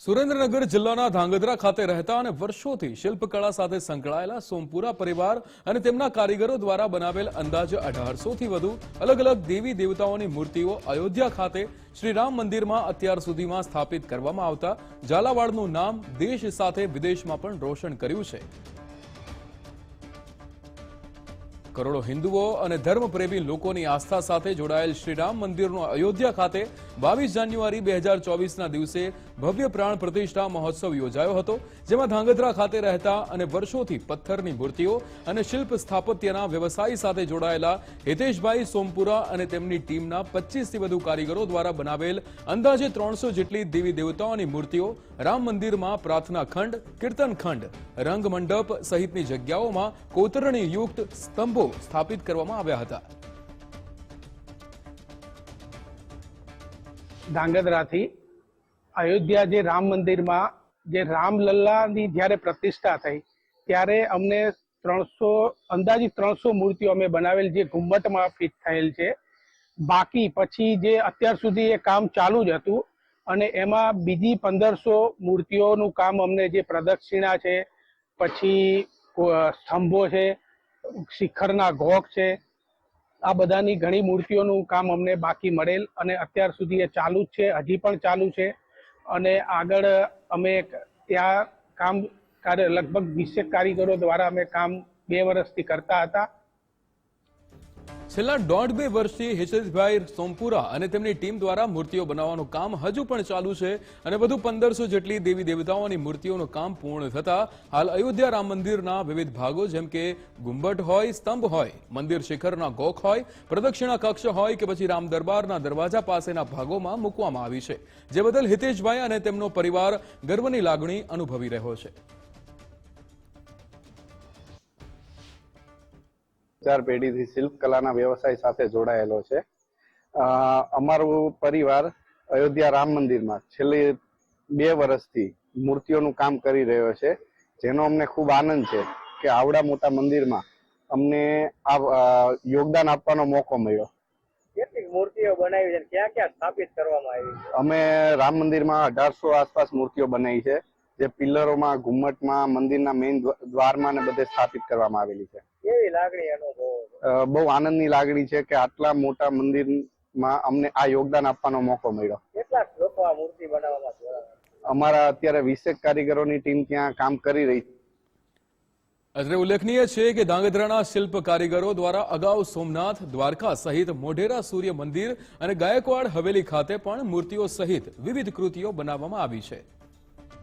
સુરેન્દ્રનગર જિલ્લાના ધાંગધ્રા ખાતે રહેતા અને વર્ષોથી શિલ્પકળા સાથે સંકળાયેલા સોમપુરા પરિવાર અને તેમના કારીગરો દ્વારા બનાવેલ અંદાજે અઢારસો થી વધુ અલગ અલગ દેવી દેવતાઓની મૂર્તિઓ અયોધ્યા ખાતે શ્રી રામ મંદિરમાં અત્યાર સુધીમાં સ્થાપિત કરવામાં આવતા ઝાલાવાડનું નામ દેશ સાથે વિદેશમાં પણ રોશન કર્યું છે. કરોડો હિન્દુઓ અને ધર્મપ્રેમી લોકોની આસ્થા સાથે જોડાયેલ શ્રીરામ મંદિરનો અયોધ્યા ખાતે બાવીસ જાન્યુઆરી બે હજાર ચોવીસના દિવસે ભવ્ય પ્રાણ પ્રતિષ્ઠા મહોત્સવ યોજાયો હતો, જેમાં ધાંગધ્રા ખાતે રહેતા અને વર્ષોથી પથ્થરની મૂર્તિઓ અને શિલ્પ સ્થાપત્યના વ્યવસાય સાથે જોડાયેલા હિતેશભાઈ સોમપુરા અને તેમની ટીમના પચીસથી વધુ કારીગરો દ્વારા બનાવેલ અંદાજે ત્રણસો જેટલી દેવી દેવતાઓની મૂર્તિઓ રામ મંદિરમાં પ્રાર્થના ખંડ, કીર્તન ખંડ, રંગમંડપ સહિતની જગ્યાઓમાં કોતરણી યુક્ત સ્થાપિત કરવામાં આવ્યા હતા. ધાંગધ્રાથી અયોધ્યા જે રામ મંદિરમાં, જે રામલલ્લાની જ્યારે પ્રતિષ્ઠા થઈ, ત્યારે અમને ત્રણસો, અંદાજિત ત્રણસો મૂર્તિઓ અમે બનાવેલ જે ઘુમ્મટમાં ફિટ થયેલ છે. બાકી પછી જે અત્યાર સુધી એ કામ ચાલુ જ હતું અને એમાં બીજી પંદરસો મૂર્તિઓનું કામ અમને જે પ્રદક્ષિણા છે, પછી સ્તંભો છે શિખરના ઘોક છે. આ બધાની ઘણી મૂર્તિઓનું કામ અમને બાકી મળેલ અને અત્યાર સુધી એ ચાલુ જ છે, હજી પણ ચાલુ છે. અને આગળ અમે ત્યાં કામ કાર્ય લગભગ વીસેક કારીગરો દ્વારા અમે કામ બે વર્ષથી કરતા હતા. છેલ્લા દોઢ બે વર્ષથી હિશેશભાઈ સોમપુરા અને તેમની ટીમ દ્વારા મૂર્તિઓ બનાવવાનું કામ હજુ પણ ચાલુ છે અને વધુ પંદરસો જેટલી દેવી દેવતાઓની મૂર્તિઓનું કામ પૂર્ણ થતા હાલ અયોધ્યા રામ મંદિરના વિવિધ ભાગો જેમ કે ગુંબટ હોય, સ્તંભ હોય, મંદિર શિખરના ગોખ હોય, પ્રદક્ષિણા કક્ષ હોય કે પછી રામ દરબારના દરવાજા પાસેના ભાગોમાં મૂકવામાં આવી છે, જે બદલ હિતેશભાઈ અને તેમનો પરિવાર ગર્વની લાગણી અનુભવી રહ્યો છે. ચાર પેઢીથી શિલ્પ કલાના વ્યવસાય સાથે જોડાયેલો છે. અમારો પરિવાર અયોધ્યા રામ મંદિરમાં છેલ્લી બે વર્ષથી મૂર્તિઓનું કામ કરી રહ્યો છે જેનો અમને ખૂબ આનંદ છે કે આવડા મોટા મંદિરમાં અમને આ યોગદાન આપવાનો મોકો મળ્યો. મૂર્તિઓ બનાવી છે ક્યાં ક્યાં સ્થાપિત કરવામાં આવી છે? અમે રામ મંદિરમાં અઢારસો આસપાસ મૂર્તિઓ બનાવી છે જે પિલ્લરોમાં ઘુમ્મટમાં મંદિરના મેઇન દ્વારમાં ને બધે સ્થાપિત કરવામાં આવેલી છે. કેવી લાગણી અનુભવો બહુ આનંદની લાગણી છે કે આટલા મોટા મંદિરમાં અમને આ યોગદાન આપવાનો મોકો મળ્યો. કેટલા લોકો આ મૂર્તિ બનાવવામાં જોડાયા અમારા અત્યારે વીસેક કારીગરોની ટીમ ત્યાં કામ કરી રહી. છે અત્રે ઉલ્લેખનીય છે કે ધાંગધ્રાના શિલ્પ કારીગરો દ્વારા અગાઉ સોમનાથ દ્વારકા સહિત મોઢેરા સૂર્ય મંદિર અને ગાયકવાડ હવેલી ખાતે પણ મૂર્તિઓ સહિત વિવિધ કૃતિઓ બનાવવામાં આવી છે.